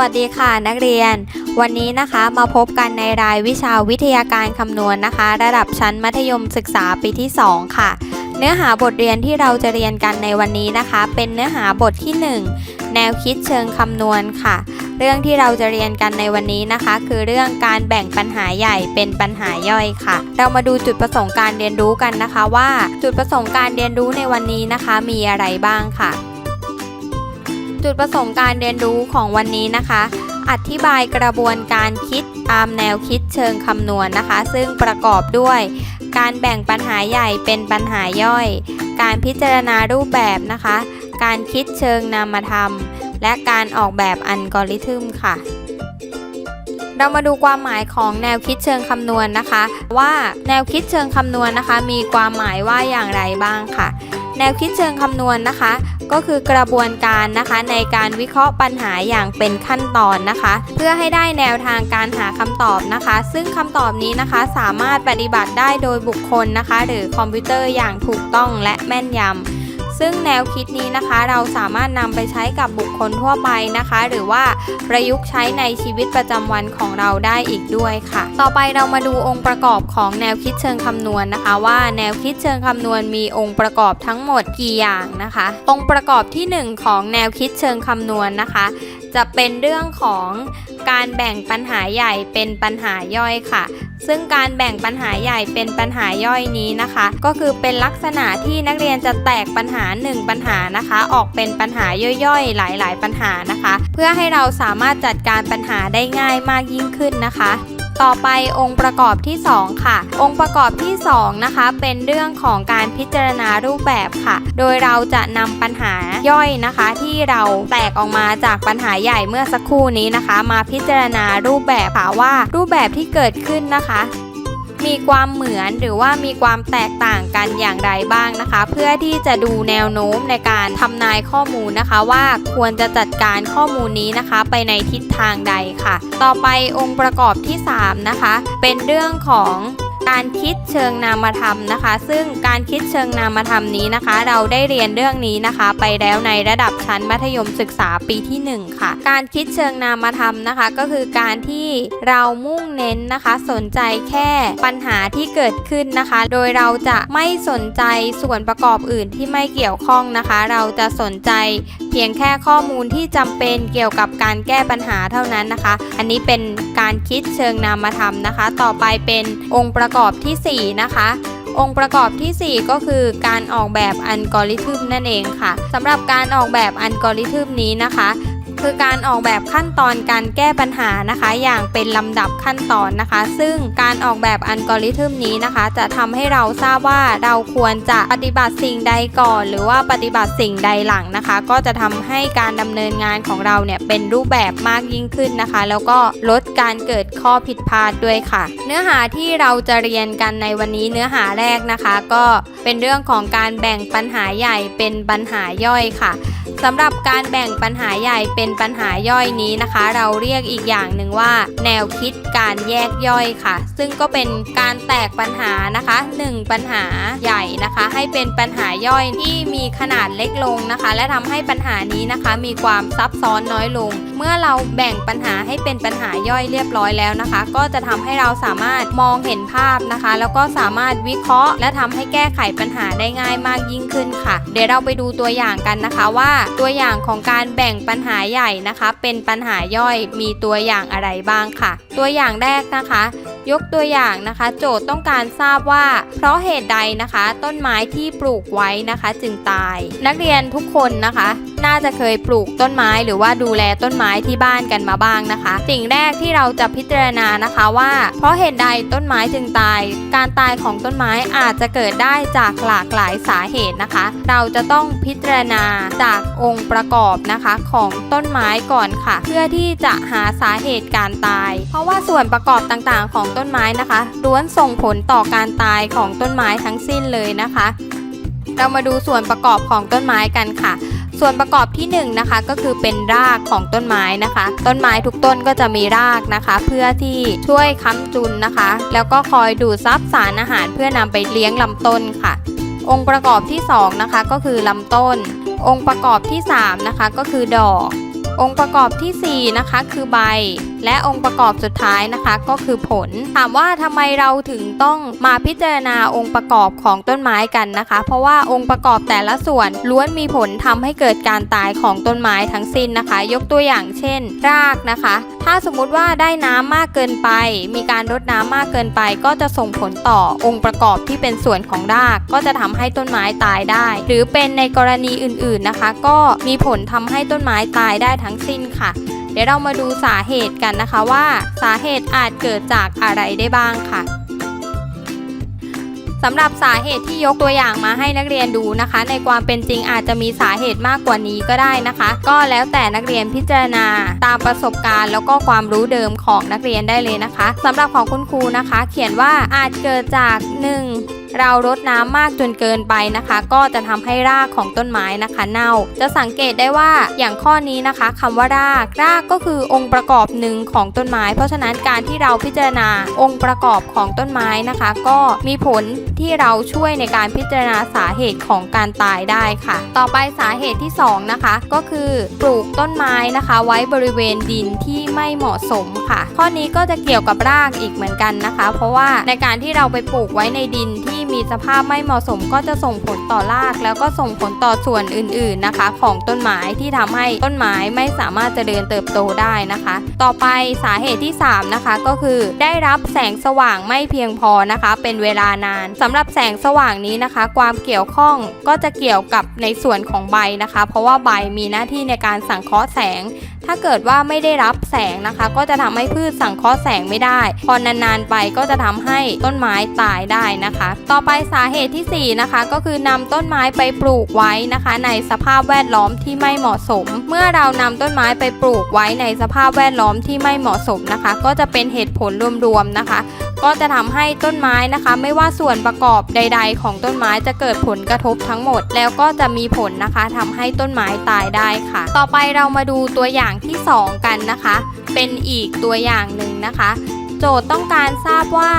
วัสดีค่ะนักเรียน วันนี้นะคะมาพบกันในรายวิชาวิทยาการคำนวณนะคะ ระดับชั้นมัธยมศึกษาปีที่ 2 ค่ะ เนื้อหาบทเรียนที่เราจะเรียนกันในวันนี้นะคะ เป็นเนื้อหาบทที่ 1 แนวคิดเชิงคำนวณค่ะ เรื่องที่เราจะเรียนกันในวันนี้นะคะ คือเรื่องการแบ่งปัญหาใหญ่เป็นปัญหาย่อยค่ะ เรามาดูจุดประสงค์การเรียนรู้กันนะคะว่า จุดประสงค์การเรียนรู้ในวันนี้นะคะ มีอะไรบ้างค่ะ จุดประสงค์การเรียนรู้ของวันนี้นะคะ อธิบายกระบวนการคิดตามแนวคิดเชิงคำนวณนะคะ ซึ่งประกอบด้วย การแบ่งปัญหาใหญ่เป็นปัญหาย่อย การพิจารณารูปแบบนะคะ การคิดเชิงนามธรรม และการออกแบบอัลกอริทึมค่ะ เรามาดูความหมายของแนวคิดเชิงคำนวณนะคะ ว่าแนวคิดเชิงคำนวณนะคะ มีความหมายว่าอย่างไรบ้างค่ะ แนวคิดเชิงคำนวณนะคะ ก็คือกระบวนการนะคะในการวิเคราะห์ปัญหาอย่างเป็นขั้นตอนนะคะ เพื่อให้ได้แนวทางการหาคำตอบนะคะ ซึ่งคำตอบนี้นะคะสามารถปฏิบัติได้โดยบุคคลนะคะ หรือคอมพิวเตอร์อย่างถูกต้องและแม่นยำ ซึ่งแนวคิดนี้นะคะเราสามารถนำไปใช้กับบุคคลทั่วไปนะคะ หรือว่าประยุกต์ใช้ในชีวิตประจำวันของเราได้อีกด้วยค่ะ ต่อไปเรามาดูองค์ประกอบของแนวคิดเชิงคำนวณนะคะ ว่าแนวคิดเชิงคำนวณมีองค์ประกอบทั้งหมดกี่อย่างนะคะ องค์ประกอบทีหนึ่1 ของแนวคิดเชิงคำนวณนะคะ จะเป็นเรื่องของ การแบ่งปัญหาใหญ่เป็นปัญหาย่อยค่ะ ซึ่งการแบ่งปัญหาใหญ่เป็นปัญหาย่อยนี้นะคะ ก็คือเป็นลักษณะที่นักเรียนจะแตกปัญหา 1 ปัญหานะคะ ออกเป็นปัญหาย่อยๆ หลาย ๆ ปัญหานะคะ เพื่อให้เราสามารถจัดการปัญหาได้ง่ายมากยิ่งขึ้นนะคะ ต่อไปองค์ประกอบที่ 2 ค่ะ องค์ประกอบที่2นะคะเป็นเรื่องของการพิจารณารูปแบบค่ะ โดยเราจะนำปัญหาย่อยนะคะ ที่เราแตกออกมาจากปัญหาใหญ่เมื่อสักครู่นี้นะคะ มาพิจารณารูปแบบค่ะว่ารูปแบบที่เกิดขึ้นนะคะ มีความเหมือนหรือว่ามีความแตกต่างกันอย่างไรบ้างนะคะ เพื่อที่จะดูแนวโน้มในการทำนายข้อมูลนะคะว่าควรจะจัดการข้อมูลนี้นะคะ ไปในทิศทางใดค่ะ ต่อไปองค์ประกอบที่ 3 นะคะ เป็นเรื่องของ การคิดเชิงนามธรรมนะคะ ซึ่งการคิดเชิงนามธรรมนี้นะคะ เราได้เรียนเรื่องนี้นะคะ ไปแล้วในระดับชั้นมัธยมศึกษาปีที่ 1 ค่ะ การคิดเชิงนามธรรมนะคะ ก็คือการที่เรามุ่งเน้นนะคะ สนใจแค่ปัญหาที่เกิดขึ้นนะคะ โดยเราจะไม่สนใจส่วนประกอบอื่นที่ไม่เกี่ยวข้องนะคะ เราจะสนใจ พียงแค่ข้อมูลที่จำเป็นเกี่ยวกับการแก้ปัญหาเท่านั้นนะคะ อันนี้เป็นการคิดเชิงนามธรรมนะคะ ต่อไปเป็นองค์ประกอบทีสี่4 นะคะองค์ประกอบทีสี่ 4 ก็คือการออกแบบอัลกอริทึมนั่นเองค่ะสำหรับการออกแบบอัลกอริทึมนี้นะคะ คือการออกแบบขั้นตอนการแก้ปัญหานะคะ อย่างเป็นลำดับขั้นตอนนะคะ ซึ่งการออกแบบอัลกอริทึมนี้นะคะ จะทำให้เราทราบว่าเราควรจะปฏิบัติสิ่งใดก่อน หรือว่าปฏิบัติสิ่งใดหลังนะคะ ก็จะทำให้การดำเนินงานของเราเนี่ยเป็นรูปแบบมากยิ่งขึ้นนะคะ แล้วก็ลดการเกิดข้อผิดพลาดด้วยค่ะ เนื้อหาที่เราจะเรียนกันในวันนี้เนื้อหาแรกนะคะ ก็เป็นเรื่องของการแบ่งปัญหาใหญ่เป็นปัญหาย่อยค่ะ สำหรับการแบ่งปัญหาใหญ่เป็นปัญหาย่อยนี้นะคะ เราเรียกอีกอย่างหนึ่งว่า แนวคิดการแยกย่อยค่ะ ซึ่งก็เป็นการแตกปัญหานะคะ 1 ปัญหาใหญ่นะคะ ให้เป็นปัญหาย่อยที่มีขนาดเล็กลงนะคะ และทำให้ปัญหานี้นะคะ มีความซับซ้อนน้อยลง เมื่อเราแบ่งปัญหาให้เป็นปัญหาย่อยเรียบร้อยแล้วนะคะ ก็จะทำให้เราสามารถมองเห็นภาพนะคะ แล้วก็สามารถวิเคราะห์ และทำให้แก้ไขปัญหาได้ง่ายมากยิ่งขึ้นค่ะ เดี๋ยวเราไปดูตัวอย่างกันนะคะว่าตัวอย่างของการแบ่งปัญหาใหญ่นะคะ เป็นปัญหาย่อยมีตัวอย่างอะไรบ้างค่ะ ตัวอย่างแรกนะคะ ยกตัวอย่างนะคะ โจทย์ต้องการทราบว่า เพราะเหตุใดนะคะ ต้นไม้ที่ปลูกไว้นะคะ จึงตาย นักเรียนทุกคนนะคะ น่าจะเคยปลูกต้นไม้หรือว่าดูแลต้นไม้ที่บ้านกันมาบ้างนะคะ สิ่งแรกที่เราจะพิจารณานะคะว่า เพราะเหตุใดต้นไม้จึงตาย การตายของต้นไม้อาจจะเกิดได้จากหลากหลายสาเหตุนะคะ เราจะต้องพิจารณาจากองค์ประกอบนะคะของต้นไม้ก่อนค่ะ เพื่อที่จะหาสาเหตุการตาย เพราะว่าส่วนประกอบต่างๆ ของต้นไม้นะคะล้วนส่งผลต่อการตายของต้นไม้ทั้งสิ้นเลยนะคะ เรามาดูส่วนประกอบของต้นไม้กันค่ะ ส่วนประกอบที่1นงนะคะก็คือเป็นรากของต้นไม้นะคะ ต้นไม้ทุกต้นก็จะมีรากนะคะ เพื่อที่ช่วยค้ำจุนนะคะ แล้วก็คอยดูดซับสารอาหารเพื่อนำไปเลี้ยงลำต้นค่ะ องค์ประกอบที่2นะคะก็คือลำต้น องค์ประกอบที่3นะคะก็คือดอก องค์ประกอบทีสี่4นะคะคือใบ และองค์ประกอบสุดท้ายนะคะก็คือผล ถามว่าทำไมเราถึงต้องมาพิจารณาองค์ประกอบของต้นไม้กันนะคะ เพราะว่าองค์ประกอบแต่ละส่วนล้วนมีผลทำให้เกิดการตายของต้นไม้ทั้งสิ้นนะคะ ยกตัวอย่างเช่น รากนะคะ ถ้าสมมุติว่าได้น้ำมากเกินไป มีการรดน้ำมากเกินไป ก็จะส่งผลต่อองค์ประกอบที่เป็นส่วนของราก ก็จะทำให้ต้นไม้ตายได้ หรือเป็นในกรณีอื่นๆนะคะ ก็มีผลทำให้ต้นไม้ตายได้ทั้งสิ้นค่ะ เดี๋ยวเรามาดูสาเหตุกันนะคะว่าสาเหตุอาจเกิดจากอะไรได้บ้างค่ะสำหรับสาเหตุที่ยกตัวอย่างมาให้นักเรียนดูนะคะ ในความเป็นจริงอาจจะมีสาเหตุมากกว่านี้ก็ได้นะคะ ก็แล้วแต่นักเรียนพิจารณาตามประสบการณ์ แล้วก็ความรู้เดิมของนักเรียนได้เลยนะคะสำหรับของคุณครูนะคะ เขียนว่าอาจเกิดจาก 1. เรารดน้ำมากจนเกินไปนะคะ ก็จะทำให้รากของต้นไม้นะคะ เน่า จะสังเกตได้ว่าอย่างข้อนี้นะคะคำว่ารากรากก็คือองค์ประกอบหนึ่งของต้นไม้ เพราะฉะนั้นการที่เราพิจารณาองค์ประกอบของต้นไม้นะคะ ก็มีผลที่เราช่วยในการพิจารณาสาเหตุของการตายได้ค่ะ ต่อไปสาเหตุที่ 2 นะคะ ก็คือปลูกต้นไม้นะคะ ไว้บริเวณดินที่ไม่เหมาะสมค่ะ ข้อนี้ก็จะเกี่ยวกับรากอีกเหมือนกันนะคะ เพราะว่าในการที่เราไปปลูกไว้ในดินที่ มีสภาพไม่เหมาะสมก็จะส่งผลต่อราก แล้วก็ส่งผลต่อส่วนอื่นๆนะคะ ของต้นไม้ที่ทำให้ต้นไม้ไม่สามารถจะเจริญเติบโตได้นะคะ ต่อไปสาเหตุที่ 3 นะคะ ก็คือได้รับแสงสว่างไม่เพียงพอนะคะ เป็นเวลานานสำหรับแสงสว่างนี้นะคะ ความเกี่ยวข้องก็จะเกี่ยวกับในส่วนของใบนะคะ เพราะว่าใบมีหน้าที่ในการสังเคราะห์แสงถ้าเกิดว่าไม่ได้รับแสงนะคะ ก็จะทำให้พืชสังเคราะห์แสงไม่ได้ พอนานๆไปก็จะทำให้ต้นไม้ตายได้นะคะ ต่อไปสาเหตุทีสี่ 4 นะคะ ก็คือนำต้นไม้ไปปลูกไว้นะคะ ในสภาพแวดล้อมที่ไม่เหมาะสม เมื่อเรานำต้นไม้ไปปลูกไว้ในสภาพแวดล้อมที่ไม่เหมาะสมนะคะ ก็จะเป็นเหตุผลรวมๆนะคะ ก็จะทำให้ต้นไม้นะคะ ไม่ว่าส่วนประกอบใด ๆ ของต้นไม้จะเกิดผลกระทบทั้งหมด แล้วก็จะมีผลนะคะทำให้ต้นไม้ตายได้ค่ะ ต่อไปเรามาดูตัวอย่างที่ 2 กันนะคะ เป็นอีกตัวอย่างหนึ่งนะคะ โจทย์ต้องการทราบว่า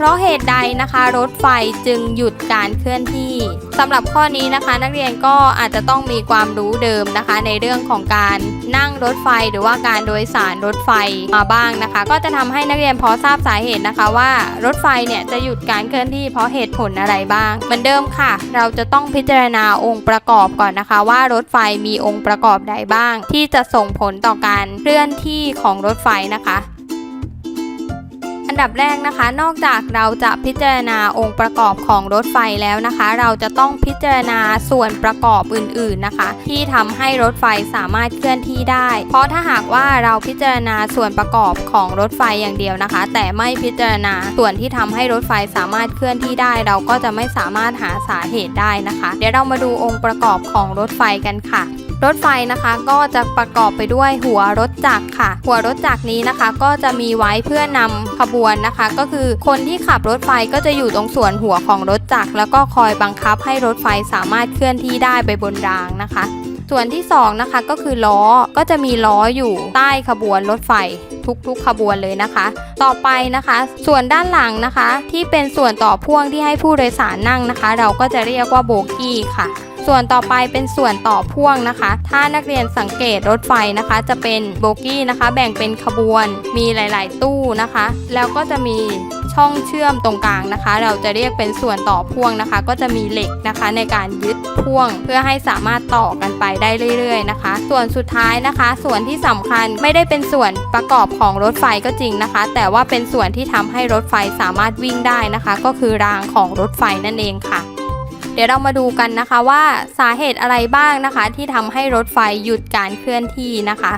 เพราะเหตุใดนะคะรถไฟจึงหยุดการเคลื่อนที่สำหรับข้อนี้นะคะ นักเรียนก็อาจจะต้องมีความรู้เดิมนะคะ ในเรื่องของการนั่งรถไฟหรือว่าการโดยสารรถไฟมาบ้างนะคะ ก็จะทำให้นักเรียนพอทราบสาเหตุนะคะว่ารถไฟเนี่ยจะหยุดการเคลื่อนที่เพราะเหตุผลอะไรบ้าง เหมือนเดิมค่ะ เราจะต้องพิจารณาองค์ประกอบก่อนนะคะ ว่ารถไฟมีองค์ประกอบใดบ้าง ที่จะส่งผลต่อการเคลื่อนที่ของรถไฟนะคะ ดับแรกนะคะ นอกจากเราจะพิจารณาองค์ประกอบของรถไฟแล้วนะคะ เราจะต้องพิจารณาส่วนประกอบอื่นๆนะคะ ที่ทำให้รถไฟสามารถเคลื่อนที่ได้ เพราะถ้าหากว่าเราพิจารณาส่วนประกอบของรถไฟอย่างเดียวนะคะ แต่ไม่พิจารณาส่วนที่ทำให้รถไฟสามารถเคลื่อนที่ได้ เราก็จะไม่สามารถหาสาเหตุได้นะคะ เดี๋ยวเรามาดูองค์ประกอบของรถไฟกันค่ะ รถไฟนะคะก็จะประกอบไปด้วยหัวรถจักรค่ะ หัวรถจักรนี้นะคะ ก็จะมีไว้เพื่อนำขบวนนะคะ ก็คือคนที่ขับรถไฟก็จะอยู่ตรงส่วนหัวของรถจักรแล้วก็คอยบังคับให้รถไฟสามารถเคลื่อนที่ได้ไปบนรางนะคะ ส่วนที่2นะคะก็คือล้อก็จะมีล้ออยู่ใต้ขบวนรถไฟทุกๆขบวนเลยนะคะ ต่อไปนะคะ ส่วนด้านหลังนะคะ ที่เป็นส่วนต่อพ่วงที่ให้ผู้โดยสารนั่งนะคะ เราก็จะเรียกว่าโบกี้ค่ะ ส่วนต่อไปเป็นส่วนต่อพ่วงนะคะ ถ้านักเรียนสังเกตรถไฟนะคะ จะเป็นโบกี้นะคะ แบ่งเป็นขบวน มีหลาย ๆ ตู้นะคะ แล้วก็จะมีช่องเชื่อมตรงกลางนะคะ เราจะเรียกเป็นส่วนต่อพ่วงนะคะ ก็จะมีเหล็กนะคะในการยึดพ่วง เพื่อให้สามารถต่อกันไปได้เรื่อย ๆ นะคะ ส่วนสุดท้ายนะคะ ส่วนที่สำคัญไม่ได้เป็นส่วนประกอบของรถไฟก็จริงนะคะ แต่ว่าเป็นส่วนที่ทำให้รถไฟสามารถวิ่งได้นะคะ ก็คือรางของรถไฟนั่นเองค่ะ เดี๋ยวเรามาดูกันนะคะว่าสาเหตุอะไรบ้างนะคะ ที่ทำให้รถไฟหยุดการเคลื่อนที่นะคะ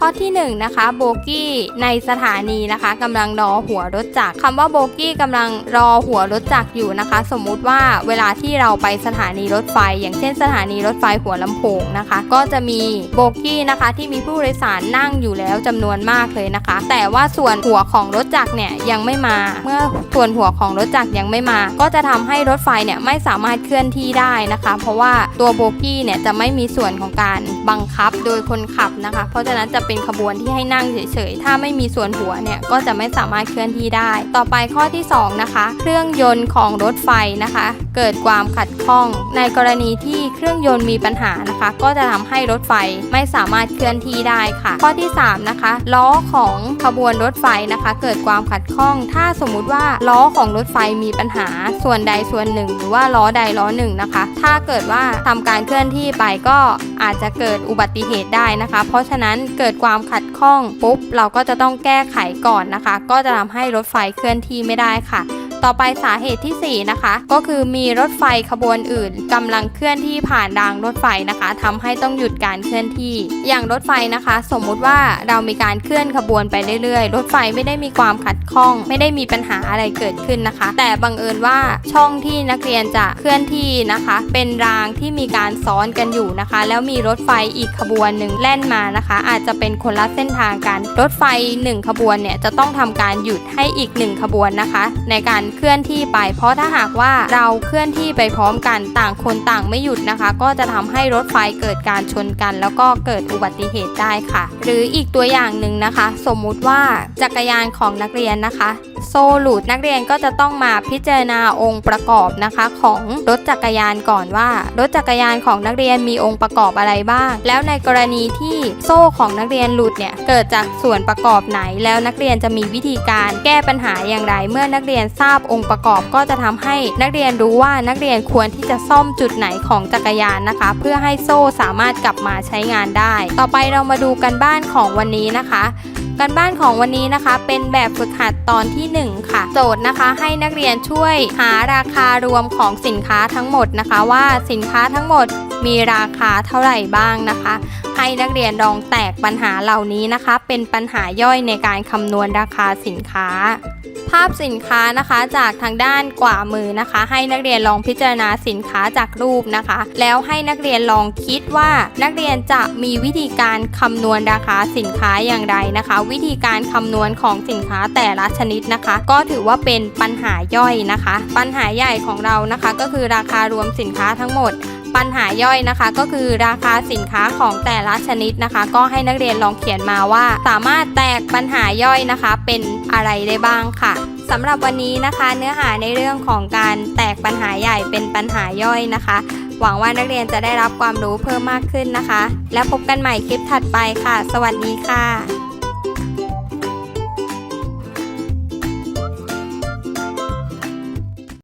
ข้อที่1นงนะคะโบกี้ในสถานีนะคะกำลังรอหัวรถจักรคำว่าโบกี้กำลังรอหัวรถจักรอยู่นะคะ สมมุติว่าเวลาที่เราไปสถานีรถไฟ อย่างเช่นสถานีรถไฟหัวลำโพงนะคะ ก็จะมีโบกี้นะคะที่มีผู้โดยสารนั่งอยู่แล้วจำนวนมากเลยนะคะ แต่ว่าส่วนหัวของรถจักรเนี่ยยังไม่มา เมื่อส่วนหัวของรถจักรยังไม่มา ก็จะทำให้รถไฟเนี่ยไม่สามารถเคลื่อนที่ได้นะคะ เพราะว่าตัวโบกี้เนี่ยจะไม่มีส่วนของการบังคับโดยคนขับนะคะ เพราะฉะนั้นจะเป็นขบวนที่ให้นั่งเฉยๆ ถ้าไม่มีส่วนหัวเนี่ยก็จะไม่สามารถเคลื่อนที่ได้ ต่อไปข้อที่สองนะคะ เครื่องยนต์ของรถไฟนะคะ เกิดความขัดข้อง ในกรณีที่เครื่องยนต์มีปัญหานะคะ ก็จะทำให้รถไฟไม่สามารถเคลื่อนที่ได้ค่ะ ข้อที่สามนะคะ ล้อของขบวนรถไฟนะคะ เกิดความขัดข้อง ถ้าสมมุติว่าล้อของรถไฟมีปัญหาส่วนใดส่วนหนึ่ง หรือว่าล้อใดล้อหนึ่งนะคะ ถ้าเกิดว่าทำการเคลื่อนที่ไปก็อาจจะเกิดอุบัติเหตุได้นะคะ เพราะฉะนั้นเกิดความขัดข้องปุ๊บเราก็จะต้องแก้ไขก่อนนะคะ ก็จะทำให้รถไฟเคลื่อนที่ไม่ได้ค่ะ ต่อไปสาเหตุทีสี่ 4 นะคะ ก็คือมีรถไฟขบวนอื่นกำลังเคลื่อนที่ผ่านรางรถไฟนะคะทำให้ต้องหยุดการเคลื่อนที่ อย่างรถไฟนะคะ สมมุติว่าเรามีการเคลื่อนขบวนไปเรื่อยๆ รถไฟไม่ได้มีความขัดข้อง ไม่ได้มีปัญหาอะไรเกิดขึ้นนะคะ แต่บังเอิญว่าช่องที่นักเรียนจะเคลื่อนที่นะคะ เป็นรางที่มีการซ้อนกันอยู่นะคะ แล้วมีรถไฟอีกขบวนหนึ่งแล่นมานะคะ อาจจะเป็นคนละเส้นทางกัน รถไฟหนึ่งขบวนเนี่ยจะต้องทำการหยุดให้อีกหนึ่งขบวนนะคะ ในการเคลื่อนที่ไป เพราะถ้าหากว่าเราเคลื่อนที่ไปพร้อมกันต่างคนต่างไม่หยุดนะคะ ก็จะทำให้รถไฟเกิดการชนกัน แล้วก็เกิดอุบัติเหตุได้ค่ะ หรืออีกตัวอย่างหนึ่งนะคะ สมมุติว่าจักรยานของนักเรียนนะคะ โซ่หลุดนักเรียนก็จะต้องมาพิจารณาองค์ประกอบนะคะของรถจักรยานก่อนว่า รถจักรยานของนักเรียนมีองค์ประกอบอะไรบ้าง แล้วในกรณีที่โซ่ของนักเรียนหลุดเนี่ยเกิดจากส่วนประกอบไหน แล้วนักเรียนจะมีวิธีการแก้ปัญหาอย่างไร เมื่อนักเรียนทราบองค์ประกอบก็จะทำให้นักเรียนรู้ว่านักเรียนควรที่จะซ่อมจุดไหนของจักรยานนะคะ เพื่อให้โซ่สามารถกลับมาใช้งานได้ ต่อไปเรามาดูกันบ้านของวันนี้นะคะการบ้านของวันนี้นะคะ เป็นแบบฝึกหัดตอนที่ 1 ค่ะ โจทย์นะคะ ให้นักเรียนช่วยหาราคารวมของสินค้าทั้งหมดนะคะ ว่าสินค้าทั้งหมด มีราคาเท่าไหร่บ้างนะคะ ให้นักเรียนลองแตกปัญหาเหล่านี้นะคะ เป็นปัญหาย่อยในการคำนวณราคาสินค้า ภาพสินค้านะคะจากทางด้านขวามือนะคะ ให้นักเรียนลองพิจารณาสินค้าจากรูปนะคะ แล้วให้นักเรียนลองคิดว่านักเรียนจะมีวิธีการคำนวณราคาสินค้าอย่างไรนะคะ วิธีการคำนวณของสินค้าแต่ละชนิดนะคะ ก็ถือว่าเป็นปัญหาย่อยนะคะ ปัญหาใหญ่ของเรานะคะ ก็คือราคารวมสินค้าทั้งหมด ปัญหาย่อยนะคะ ก็คือราคาสินค้าของแต่ละชนิดนะคะ ก็ให้นักเรียนลองเขียนมาว่า สามารถแตกปัญหาย่อยนะคะ เป็นอะไรได้บ้างค่ะสำหรับวันนี้นะคะ เนื้อหาในเรื่องของการแตกปัญหาใหญ่เป็นปัญหาย่อยนะคะ หวังว่านักเรียนจะได้รับความรู้เพิ่มมากขึ้นนะคะ และพบกันใหม่คลิปถัดไปค่ะ สวัสดีค่ะ